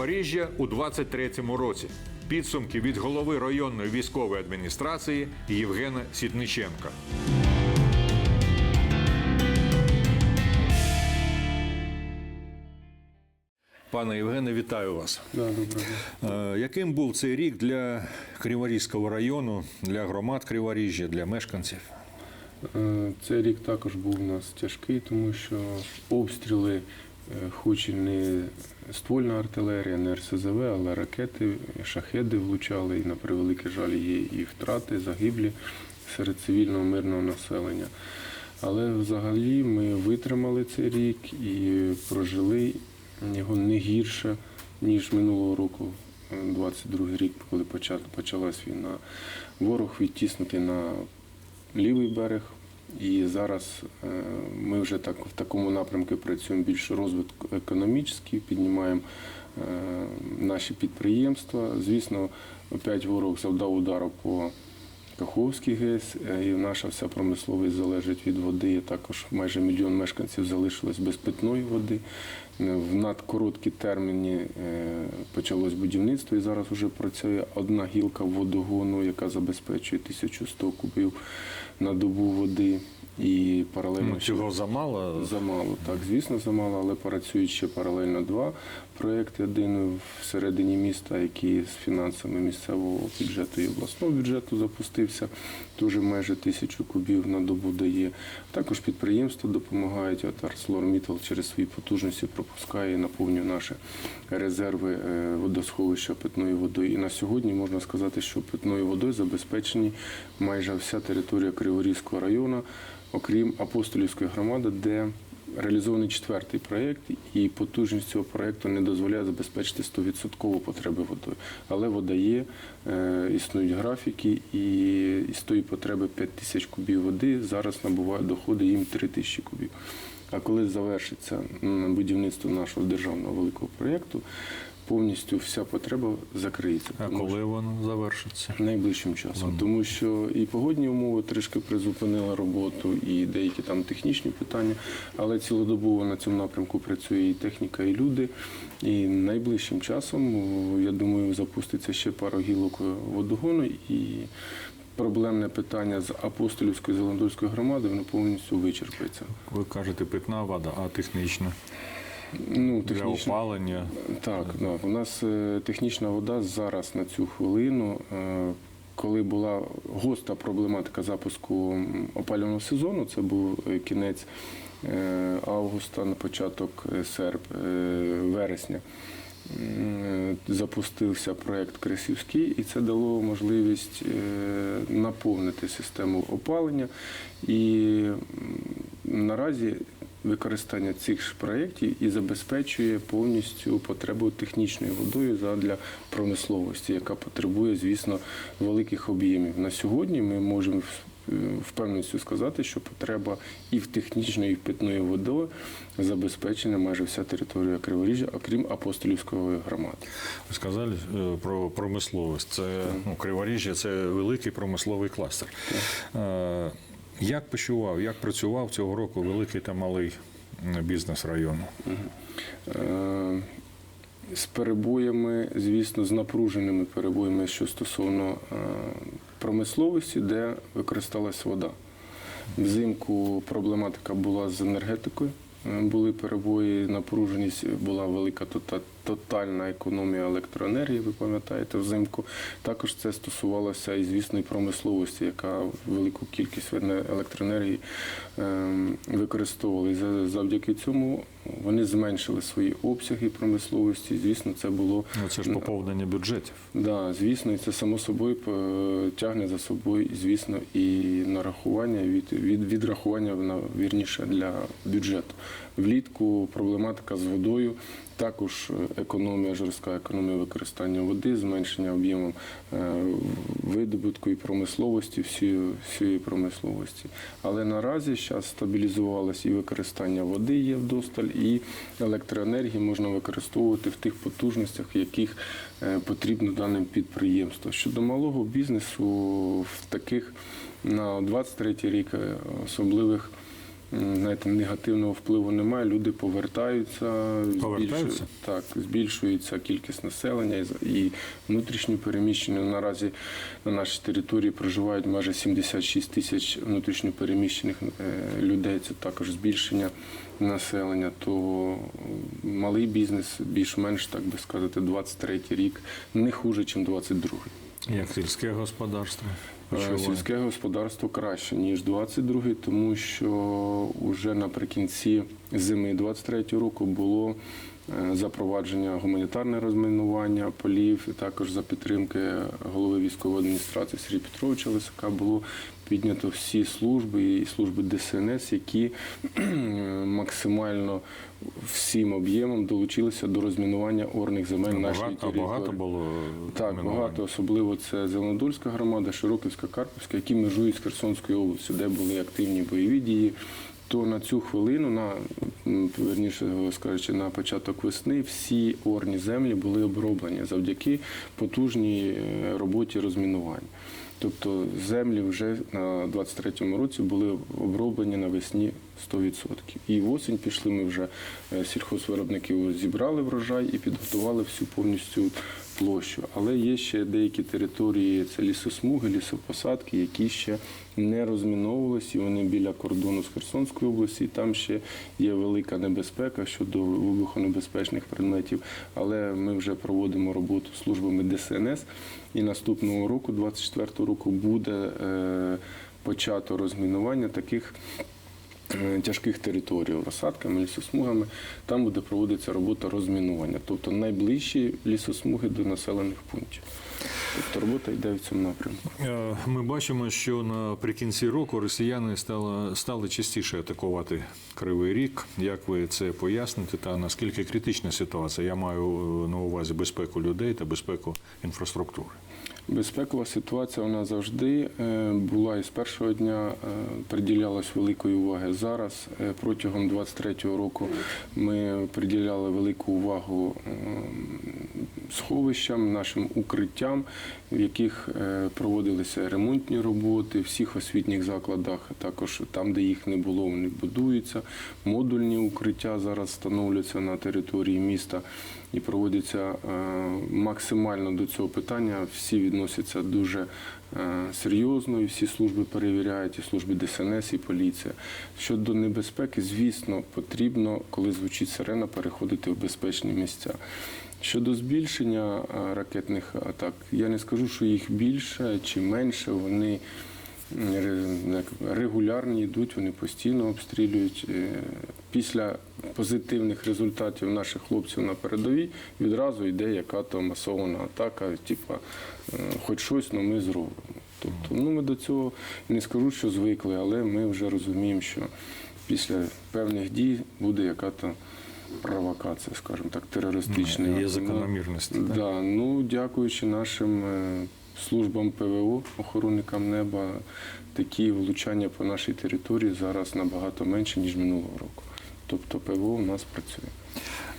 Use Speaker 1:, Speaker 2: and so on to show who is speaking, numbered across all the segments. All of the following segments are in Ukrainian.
Speaker 1: Криворіжжя у 23-му році. Підсумки від голови районної військової адміністрації Євгена Сітниченка. Пане Євгене, вітаю вас.
Speaker 2: Да, доброго.
Speaker 1: Е, Яким був цей рік для Криворізького району, для громад Криворіжжя, для мешканців?
Speaker 2: Е, Цей рік також був у нас тяжкий, тому що обстріли, хоч і не ствольна артилерія, не РСЗВ, але ракети, шахеди влучали, і на превеликий жаль є і втрати, загиблі серед цивільного мирного населення. Але взагалі ми витримали цей рік і прожили його не гірше, ніж минулого року, е, 22 рік, коли почалась війна. Ворог відтіснути на лівий берег. І зараз е, ми вже так в такому напрямку працюємо більш розвитку економічний, піднімаємо е, наші підприємства. Звісно, опять ворог завдав удару по Каховській ГЕС, е, і наша вся промисловість залежить від води. Також майже мільйон мешканців залишилось без питної води. В надкороткі терміни е, почалось будівництво, і зараз вже працює одна гілка водогону, яка забезпечує 1100 кубів на добу води. І паралельно
Speaker 1: Ну, цього замало.
Speaker 2: Замало, так, звісно, замало, але працюють ще паралельно два проекти. Один всередині міста, який з фінансами місцевого бюджету і обласного бюджету запустився, теж майже тисячу кубів на добу дає. Також підприємства допомагають. От ArcelorMittal через свої потужності пропускає і наповнює наші резерви е, водосховища питною водою. І на сьогодні можна сказати, що питною водою забезпечені майже вся територія Криворізького району окрім апостолівської громади, де реалізований четвертий проєкт, і потужність цього проєкту не дозволяє забезпечити 100% потреби водою. Але вода є, е, існують графіки, і із тої потреби 5 тисяч кубів води зараз набуває доходи їм 3 тисячі кубів. А коли завершиться будівництво нашого державного великого проєкту, повністю вся потреба закриється.
Speaker 1: А
Speaker 2: Тому
Speaker 1: коли воно завершиться?
Speaker 2: найближчим часом, тому що і погодні умови трішки призупинили роботу, і деякі там технічні питання, але цілодобово на цьому напрямку працює і техніка, і люди. І найближчим часом, я думаю, запуститься ще пара гілок водогону і. Проблемне питання з апостолівської Зеландольської громади воно повністю вичерпається.
Speaker 1: Ви кажете, питна вода, а технічна
Speaker 2: Ну,
Speaker 1: для опалення.
Speaker 2: Так, да. у нас е, технічна вода зараз на цю хвилину. е, Коли була гостра проблематика запуску опалювального сезону, це був е, кінець августа, на початок серп, вересня. Е, Запустився проєкт Красівський, і це дало можливість е, наповнити систему опалення. І наразі використання цих ж проєктів і забезпечує повністю потребу технічною водою для промисловості, яка потребує, звісно, великих об'ємів. На сьогодні ми можемо впевненістю сказати, що потреба і в технічної, і в питної водою забезпечена майже вся територія Криворіжжя, окрім апостолівської громади.
Speaker 1: Ви сказали е, про промисловість. Це ну, Криворіжжя це великий промисловий кластер. Е, Як почував, як працював цього року великий та малий бізнес району?
Speaker 2: Е, З перебоями, звісно, з напруженими перебоями, що стосовно е, промисловості, де використалась вода. Взимку проблематика була з енергетикою. Були перебої, напруженість була велика тота- тотальна економія електроенергії, ви пам'ятаєте, взимку. Також це стосувалося і, звісно, і промисловості, яка велику кількість електроенергії ем, використовувала. І за- завдяки цьому вони зменшили свої обсяги промисловості. Звісно, це було
Speaker 1: Ну, це ж поповнення бюджетів.
Speaker 2: Да, звісно, і це само собою тягне за собою, звісно, і нарахування від, від відрахування на вірніше для бюджету. Влітку проблематика з водою. Також е, економія, жорстка економія використання води, зменшення об'єму е, видобутку і промисловості, всієї, всієї промисловості. Але наразі зараз стабілізувалося і використання води є вдосталь, і електроенергії можна використовувати в тих потужностях, яких е, потрібно даним підприємствам. Щодо малого бізнесу, в таких на 23 рік особливих знаєте, негативного впливу немає. Люди повертаються,
Speaker 1: Повертаються?
Speaker 2: так, збільшується кількість населення і з- і внутрішньо переміщення. Наразі на нашій території проживають майже 76 тисяч внутрішньо переміщених е, людей. Це також збільшення населення. То малий бізнес більш-менш, так би сказати, 23 рік не хуже, ніж 22
Speaker 1: Як сільське господарство?
Speaker 2: Е,
Speaker 1: Почуває?
Speaker 2: Сільське господарство краще, ніж 22-й, тому що вже наприкінці зими 23-го року було запровадження гуманітарне розмінування полів, і також за підтримки голови військової адміністрації Сергія Петровича Лисака було піднято всі служби і служби ДСНС, які максимально всім об'ємом долучилися до розмінування орних земель нашої
Speaker 1: Багато,
Speaker 2: території.
Speaker 1: багато було
Speaker 2: Так, багато, особливо це Зеленодольська громада, Широківська, Карпівська, які межують з Херсонською областю, де були активні бойові дії. То на цю хвилину, на верніше скажучи, на початок весни, всі орні землі були оброблені завдяки потужній е, роботі розмінування. Тобто землі вже на 23-му році були оброблені навесні 100%. І в осінь пішли ми вже е, сільхозвиробників зібрали врожай і підготували всю повністю площу. Але є ще деякі території, це лісосмуги, лісопосадки, які ще не розміновувалися, і вони біля кордону з Херсонською області. І там ще є велика небезпека щодо вибухонебезпечних предметів. Але ми вже проводимо роботу з службами ДСНС. І наступного року, 24-го року, буде е, почато розмінування таких тяжких територій розсадками, лісосмугами. Там буде проводитися робота розмінування, тобто найближчі лісосмуги до населених пунктів. Тобто робота йде в цьому напрямку.
Speaker 1: Е, Ми бачимо, що наприкінці року росіяни стали, стали частіше атакувати Кривий Ріг. Як ви це поясните та наскільки критична ситуація? Я маю е, на увазі безпеку людей та безпеку інфраструктури.
Speaker 2: Безпекова ситуація вона завжди е, була і з першого дня е, приділялась великої уваги. Зараз е, протягом 23-го року ми приділяли велику увагу сховищам, нашим укриттям, в яких проводилися ремонтні роботи, всіх освітніх закладах, також там, де їх не було, вони будуються. Модульні укриття зараз встановлюються на території міста і проводяться е, максимально до цього питання. Всі відносяться дуже е, серйозно, і всі служби перевіряють, і служби ДСНС, і поліція. Щодо небезпеки, звісно, потрібно, коли звучить сирена, переходити в безпечні місця. Щодо збільшення е, ракетних атак, я не скажу, що їх більше чи менше. Вони регулярні йдуть, вони постійно обстрілюють. Після позитивних результатів наших хлопців на передовій відразу йде яка то масована атака, типа е, хоч щось, але ми зробимо. Тобто, ну ми до цього не скажу, що звикли, але ми вже розуміємо, що після певних дій буде яка то провокація, скажімо так, терористична.
Speaker 1: Є
Speaker 2: акт.
Speaker 1: закономірності. так?
Speaker 2: Да, ну дякуючи нашим е, службам ПВО, охоронникам неба, такі влучання по нашій території зараз набагато менше, ніж минулого року. Тобто ПВО у нас працює.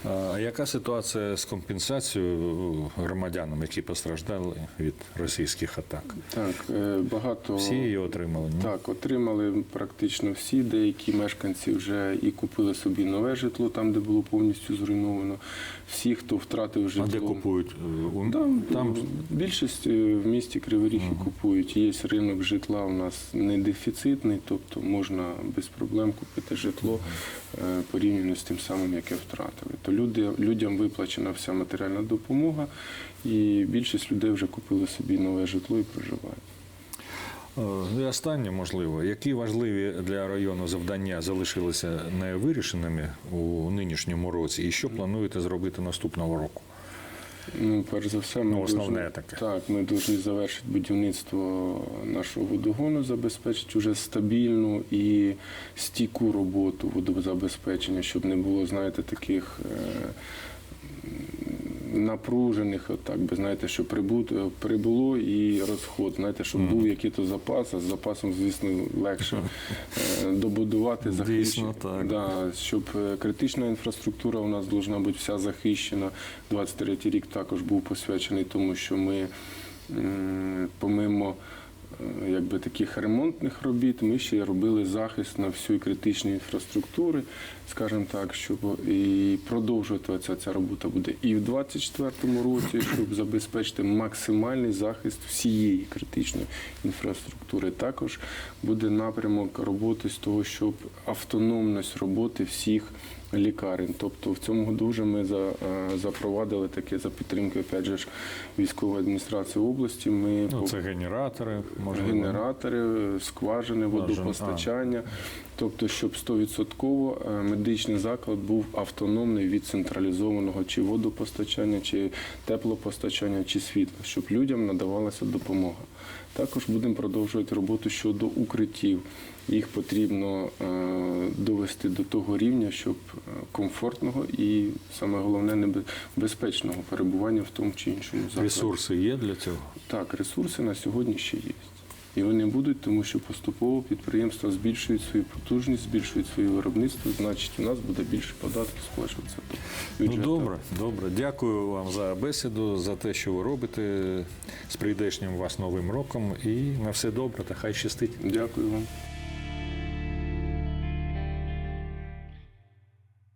Speaker 1: А яка ситуація з компенсацією громадянам, які постраждали від російських атак?
Speaker 2: Так, е, багато
Speaker 1: Всі її отримали? Ні?
Speaker 2: так отримали практично всі. Деякі мешканці вже і купили собі нове житло, там де було повністю зруйновано. Всі, хто втратив
Speaker 1: А де купують? Е, у-
Speaker 2: Там,
Speaker 1: Там
Speaker 2: більшість е, в місті Кривий Ріг і купують. Є ринок житла у нас не дефіцитний, тобто можна без проблем купити житло е, порівняно з тим самим, яке втратили. Люди, людям виплачена вся матеріальна допомога, і більшість людей вже купили собі нове житло і проживають.
Speaker 1: Е, І останнє, можливо, які важливі для району завдання залишилися невирішеними у нинішньому році, і що плануєте зробити наступного року?
Speaker 2: Ну, перш за все, ми
Speaker 1: Ну, основне
Speaker 2: дуже,
Speaker 1: таке.
Speaker 2: Так, ми дуже завершити будівництво нашого водогону, забезпечити вже стабільну і стійку роботу водозабезпечення, щоб не було, знаєте, таких е, напружених, так би знаєте, що прибут, прибуло і розход. Знаєте, щоб був який-то запас, а з запасом, звісно, легше е, добудувати,
Speaker 1: захищення.
Speaker 2: Да, щоб е, критична інфраструктура у нас повинна бути вся захищена. 23 рік також був посвячений тому, що ми помимо е, якби таких ремонтних робіт, ми ще робили захист на всю критичну інфраструктури, скажімо так, щоб і продовжувати ця робота буде і в 2024 році, щоб забезпечити максимальний захист всієї критичної інфраструктури. Також буде напрямок роботи з того, щоб автономність роботи всіх лікарень. Тобто в цьому году вже ми за, е, запровадили таке за підтримки опять же, військової адміністрації області. Ми
Speaker 1: Ну, це генератори, можливо.
Speaker 2: генератори, скважини, водопостачання. Тобто, щоб 100% е, медичний заклад був автономний від централізованого чи водопостачання, чи теплопостачання, чи світла, щоб людям надавалася допомога. Також будемо продовжувати роботу щодо укриттів. Їх потрібно е, довести до того рівня, щоб е, комфортного і саме головне безпечного перебування в тому чи іншому закладі.
Speaker 1: Ресурси є для цього?
Speaker 2: Так, ресурси на сьогодні ще є. І вони будуть, тому що поступово підприємства збільшують свою потужність, збільшують своє виробництво, значить у нас буде більше податків сплачуватися.
Speaker 1: Ну добре, добре. Дякую вам за бесіду, за те, що ви робите. З прийдешнім вас новим роком. І на все добре, та хай щастить.
Speaker 2: Дякую вам.